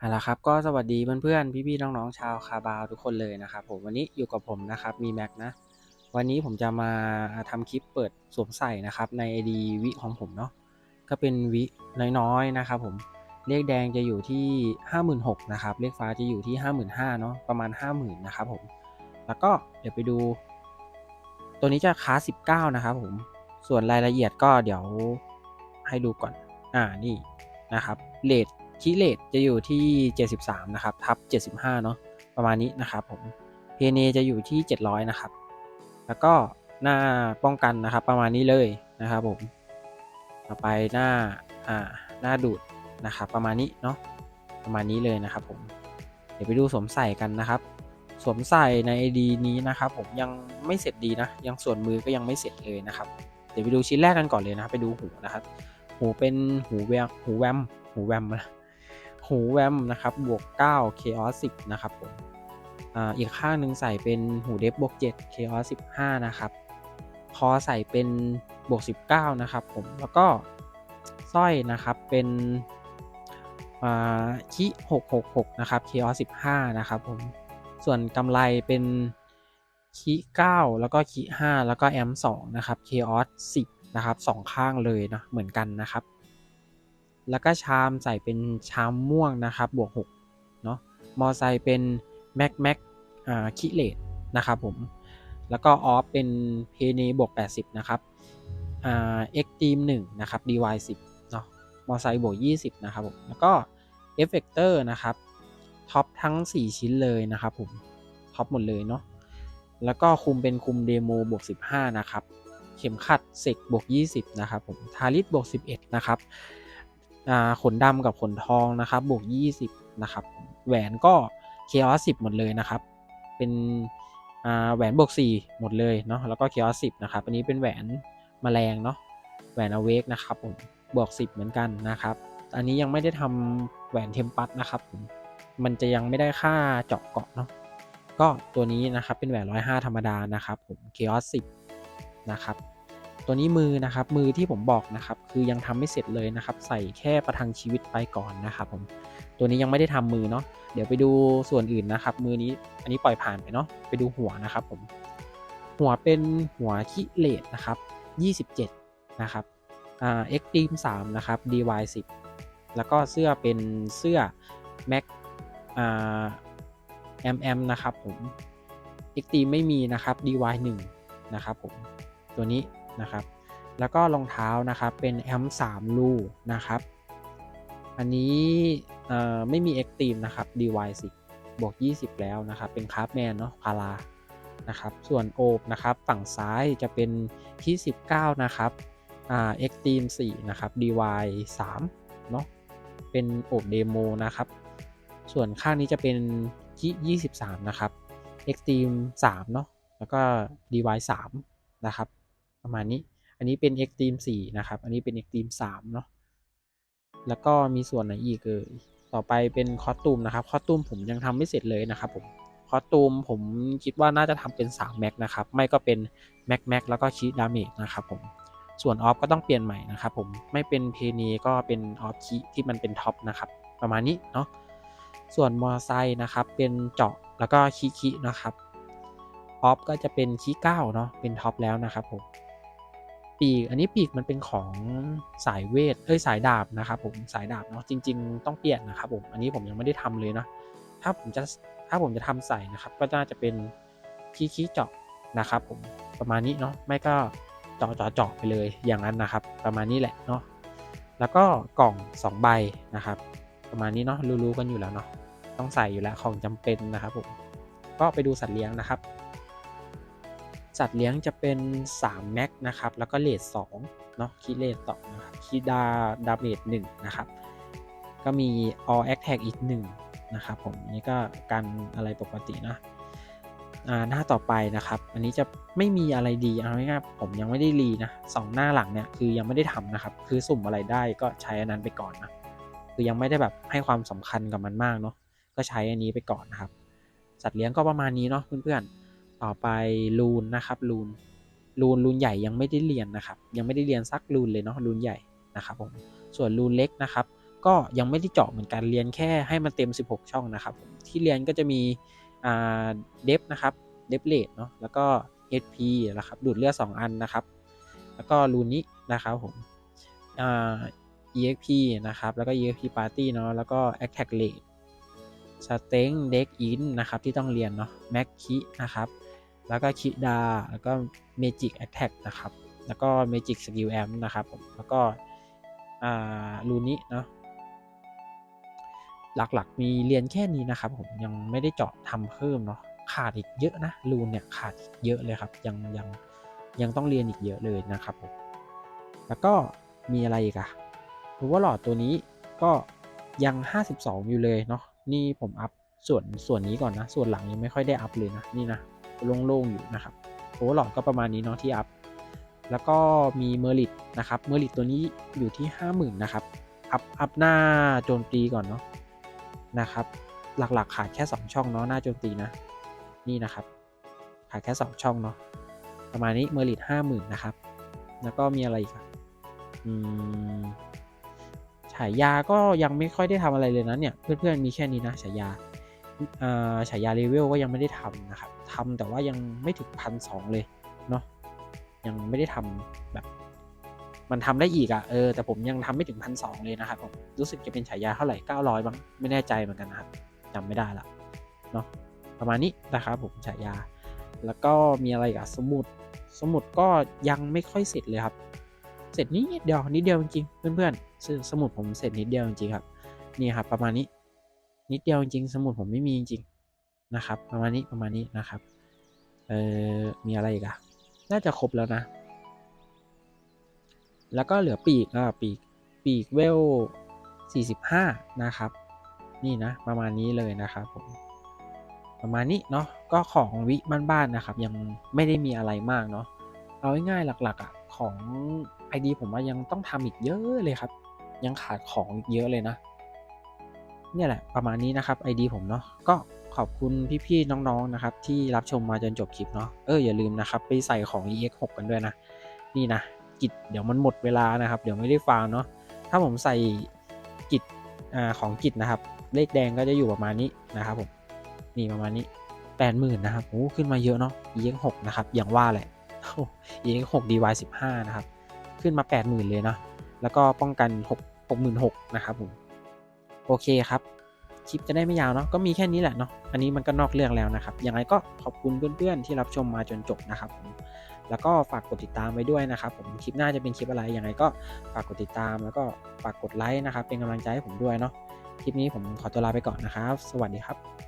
เอาละครับก็สวัสดีเพื่อนๆ พี่ๆ น้องๆ ชาวคาบาวทุกคนเลยนะครับผมวันนี้อยู่กับผมนะครับมีแม็กนะ วันนี้ผมจะมาทำคลิปเปิดสวมใส่นะครับใน ID วิของผมเนาะก็เป็นวิน้อยๆนะครับผมเลขแดงจะอยู่ที่ 56,000นะครับเลขฟ้าจะอยู่ที่ 55,000เนาะประมาณ 50,000นะครับผมแล้วก็เดี๋ยวไปดู ตัวนี้จะคลาส19นะครับผมส่วนรายละเอียดก็เดี๋ยวให้ดูก่อนอ่านี่นะครับเลท คีเลทจะอยู่ที่ 73 นะครับ ทับ 75 เนาะประมาณนี้นะครับผมเพเนจะอยู่ที่ 700 นะครับ แล้วก็หน้าป้องกันนะครับ ประมาณนี้เลยนะครับผมต่อไปหน้าอ่าหน้าดูดนะครับ ประมาณนี้เนาะประมาณนี้เลยนะครับผมเดี๋ยวไปดูสวมใส่กันนะครับ สวมใส่ใน ID นี้นะครับ ผมยังไม่เสร็จดีนะ ยังส่วนมือก็ยังไม่เสร็จเลยนะครับ เดี๋ยวไปดูชิ้นแรกกันก่อนเลยนะครับไปดูหูนะครับ หูเป็นหูแวมหูแวมหูแวมนะ หูแวมนะครับบวก 9 Chaos 10 นะครับผมอ,อีกข้างหนึ่งใส่เป็นหูเดฟบวก 7 Chaos 15 นะครับ คอใส่เป็นบวก 19 นะครับผม แล้วก็สร้อยนะครับเป็นคิ666 นะครับ Chaos 15 นะครับผม ส่วนกำไรเป็นคิ9แล้วก็คิ5แล้วก็แอม2นะครับ Chaos 10 นะครับสองข้างเลยนะเหมือนกันนะครับ แล้วก็ชามใส่เป็นชามม่วงนะครับ บวก6เนาะมอไซค์เป็นแม็กแม็กอ่าคิเลตนะครับผมแล้วก็ออฟเป็นเพเนบวก 80 นะครับอ่าเอ็กตีม1นะครับ DY 10เนาะมอไซค์บวก 20 นะครับผมแล้วก็เอฟเฟกเตอร์นะครับท็อปทั้ง 4 ชิ้นเลยนะครับผมท็อปหมดเลยเนาะแล้วก็คุมเป็นคุมเดโมบวก 15 นะครับ เข็มขัดเซกบวก 20 นะครับผมทาริสบวก 11 นะครับ ขนดำกับขนทองนะครับบวก 20 นะครับ แหวนก็เคออส10หมดเลยนะครับ เป็นแหวนบวก 4 หมดเลยเนาะแล้วก็เคออส10นะครับ อันนี้เป็นแหวนมแมลงเนาะแหวนอเวกนะครับผมบวก 10 เหมือนกันนะครับ อันนี้ยังไม่ได้ทำแหวนเทมปัสนะครับผมมันจะยังไม่ได้ค่าเจาะเกาะเนาะก็ตัวนี้นะครับเป็นแหวน105ธรรมดานะครับผมเคออส10นะครับ ตัวนี้มือนะครับ มือที่ผมบอกนะครับ คือยังทำไม่เสร็จเลยนะครับ ใส่แค่ประทังชีวิตไปก่อนนะครับผมตัวนี้ยังไม่ได้ทำมือเนาะเดี๋ยวไปดูส่วนอื่นนะครับ มือนี้อันนี้ปล่อยผ่านไปเนาะไปดูหัวนะครับผมหัวเป็นหัวคิเลตนะครับ 27 นะครับอ่าเอ็กตีม3นะครับ dy 10 แล้วก็เสื้อเป็นเสื้อ mac อ่า mm นะครับผมเอ็กตีมไม่มีนะครับ dy 1นะครับผมตัวนี้ นะครับ แล้วก็รองเท้านะครับเป็นแอม3ลูนะครับ อันนี้ไม่มี Extreme นะครับ DY10 บวก 20 แล้วนะครับ เป็นคาราฟแมนเนาะพารานะครับ ส่วนโอบนะครับ ฝั่งซ้ายจะเป็นที่ 19 นะครับเอ่า Extreme 4นะครับ DY3 เนาะเป็นโอบเดโมนะครับ ส่วนข้างนี้จะเป็นที่23 นะครับ Extreme 3 เนาะแล้วก็ DY3 นะครับ ประมาณนี้ อันนี้เป็น Extreme 4 นะครับ อันนี้เป็น Extreme 3 เนาะ แล้วก็มีส่วนไหนอีกเอ่ย ต่อไปเป็นคอสตูมนะครับ คอสตูมผมยังทำไม่เสร็จเลยนะครับผม คอสตูมผมคิดว่าน่าจะทำเป็น3แม็กนะครับ ไม่ก็เป็นแม็กแม็กแล้วก็ชีดาเมจนะครับผม ส่วนออฟก็ต้องเปลี่ยนใหม่นะครับผม ไม่เป็นเพนีก็เป็นออฟคีที่มันเป็นท็อปนะครับ ประมาณนี้เนาะ ส่วนมอไซค์นะครับ เป็นเจาะแล้วก็คีคีนะครับออฟก็จะเป็นคีเก้าเนาะเป็นท็อปแล้วนะครับผม ปีก อันนี้ปีกมันเป็นของสายเวท เอ้ยสายดาบนะครับผมสายดาบเนาะจริง ๆ ต้องเปลี่ยนนะครับผมอันนี้ผมยังไม่ได้ทำเลยนะถ้าผมจะถ้าผมจะทำใส่นะครับ ก็น่าจะเป็นคีคีเจาะนะครับ ผมประมาณนี้เนาะไม่ก็เจาะเจาะเจาะไปเลยอย่างนั้นนะครับ ประมาณนี้แหละเนาะแล้วก็กล่อง 2 ใบนะครับ ประมาณนี้เนาะรู้ๆกันอยู่แล้วเนาะต้องใส่อยู่แล้วของจำเป็นนะครับผมก็ไปดูสัตว์เลี้ยงนะครับ สัตว์เลี้ยงจะเป็น3แม็กนะครับ แล้วก็เลท2เนาะคีเลทต่อนะครับคีดาดาเมจ1นะครับ ก็มี all attack อีก1นะครับผมนี่ก็กันอะไรปกตินะหน้าต่อไปนะครับ อันนี้จะไม่มีอะไรดีเอาง่ายๆผมยังไม่ได้รีนะสองหน้าหลังเนี่ยคือยังไม่ได้ทำนะครับ คือสุ่มอะไรได้ก็ใช้อันนั้นไปก่อนนะคือยังไม่ได้แบบให้ความสำคัญกับมันมากเนาะก็ใช้อันนี้ไปก่อนนะครับ สัตว์เลี้ยงก็ประมาณนี้เนาะเพื่อนๆ ต่อไปลูนนะครับลูนลูนลูนใหญ่ยังไม่ได้เรียนนะครับ ยังไม่ได้เรียนซักลูนเลยเนาะลูนใหญ่นะครับผมส่วนลูนเล็กนะครับ ก็ยังไม่ได้เจาะเหมือนกันเรียนแค่ให้มันเต็ม 16 ช่องนะครับที่เรียนก็จะมีเดฟนะครับเดฟเลดเนาะแล้วก็ SP นะครับดูดเลือด2 อันนะครับ แล้วก็รูนินะครับผมอ่า EXP นะครับ แล้วก็ EXP Party เนาะ แล้วก็ Attack Rate สเต็งเด็กอินนะครับ ที่ต้องเรียนเนาะแม็กคินะครับ แล้วก็คิดา แล้วก็ Magic Attack นะครับ แล้วก็ Magic Skill Amp นะครับผม แล้วก็อ่ารูนิเนาะ หลักๆมีเรียนแค่นี้นะครับผม ยังไม่ได้เจาะทำเพิ่มเนาะ ขาดอีกเยอะนะรูนเนี่ยขาดอีกเยอะเลยครับ ยังยังยังต้องเรียนอีกเยอะเลยนะครับผม แล้วก็มีอะไรอีกอะรู้ว่าหลอดตัวนี้ก็ยัง 52 อยู่เลยเนาะ นี่ผมอัพส่วนส่วนนี้ก่อนนะ ส่วนหลังยังไม่ค่อยได้อัพเลยนะ นี่นะ โล่งๆอยู่นะครับโอหลอดก็ประมาณนี้เนาะที่อัพ แล้วก็มีเมอริตนะครับเมอริตตัวนี้อยู่ที่ 50,000นะครับอัพอัพหน้าโจมตีก่อนเนาะนะครับ หลักๆขาดแค่ 2 ช่องเนาะหน้าโจมตีนะนี่นะครับ ขาดแค่ 2 ช่องเนาะประมาณนี้เมอริต50,000นนะครับ แล้วก็มีอะไรอีกอะอืมฉายาก็ยังไม่ค่อยได้ทำอะไรเลยนะเนี่ย เพื่อนๆมีแค่นี้นะฉายา ฉายาเลเวลก็ยังไม่ได้ทำนะครับทำแต่ว่ายังไม่ถึงพันสองเลยเนาะยังไม่ได้ทำแบบ มันทำได้อีกอะ่ะเออแต่ผมยังทำไม่ถึงพันสองเลยนะครับผมรู้สึกจะเป็นฉายาเท่าไหร่เก้าร้อยบ้างไม่แน่ใจเหมือนกันนะครับจำไม่ได้ละเนาะประมาณนี้นะครับผมฉายา แล้วก็มีอะไรกับสมุดสมุดก็ยังไม่ค่อยเสร็จเลยครับ เสร็จนิดเดียวนิดเดียวจริงๆเพื่อนๆสมุดผมเสร็จนิดเดียวจริงๆครับนี่ครับประมาณนี้ นิดเดียวจริงๆสมุดผมไม่มีจริงๆนะครับ ประมาณนี้ประมาณนี้นะครับเออมีอะไรอีกอะน่าจะครบแล้วนะ แล้วก็เหลือปีกอ่าปีกปีกเวล 45 นะครับ นี่นะประมาณนี้เลยนะครับผมประมาณนี้เนาะก็ของวิบ้านๆนะครับ ยังไม่ได้มีอะไรมากเนาะเอาง่ายๆหลักๆอะของ ID ผมว่ายังต้องทำอีกเยอะเลยครับ ยังขาดของอีกเยอะเลยนะ เนี่ยแหละประมาณนี้นะครับ ID ผมเนาะก็ขอบคุณพี่ๆน้องๆนะครับ ที่รับชมมาจนจบคลิปเนาะเอออย่าลืมนะครับ ไปใส่ของ EX6 กันด้วยนะ นี่นะกิจเดี๋ยวมันหมดเวลานะครับ เดี๋ยวไม่ได้ฟังเนาะถ้าผมใส่กิจอ่าของกิจนะครับ เลขแดงก็จะอยู่ประมาณนี้นะครับผมนี่ประมาณนี้แปดหมื่นนะครับโอ้ขึ้นมาเยอะเนาะ EX6 นะครับอย่างว่าแหละ EX6 DY15 นะครับ ขึ้นมา80,000เลยเนาะแล้วก็ป้องกัน6 66,000นะครับผม โอเคครับ คลิปจะได้ไม่ยาวเนาะก็มีแค่นี้แหละเนาะอันนี้มันก็นอกเรื่องแล้วนะครับยังไงก็ขอบคุณเพื่อนๆที่รับชมมาจนจบนะครับผมแล้วก็ฝากกดติดตามไว้ด้วยนะครับผมคลิปหน้าจะเป็นคลิปอะไรยังไงก็ฝากกดติดตามแล้วก็ฝากกดไลค์นะครับเป็นกำลังใจให้ผมด้วยเนาะคลิปนี้ผมขอตัวลาไปก่อนนะครับ สวัสดีครับ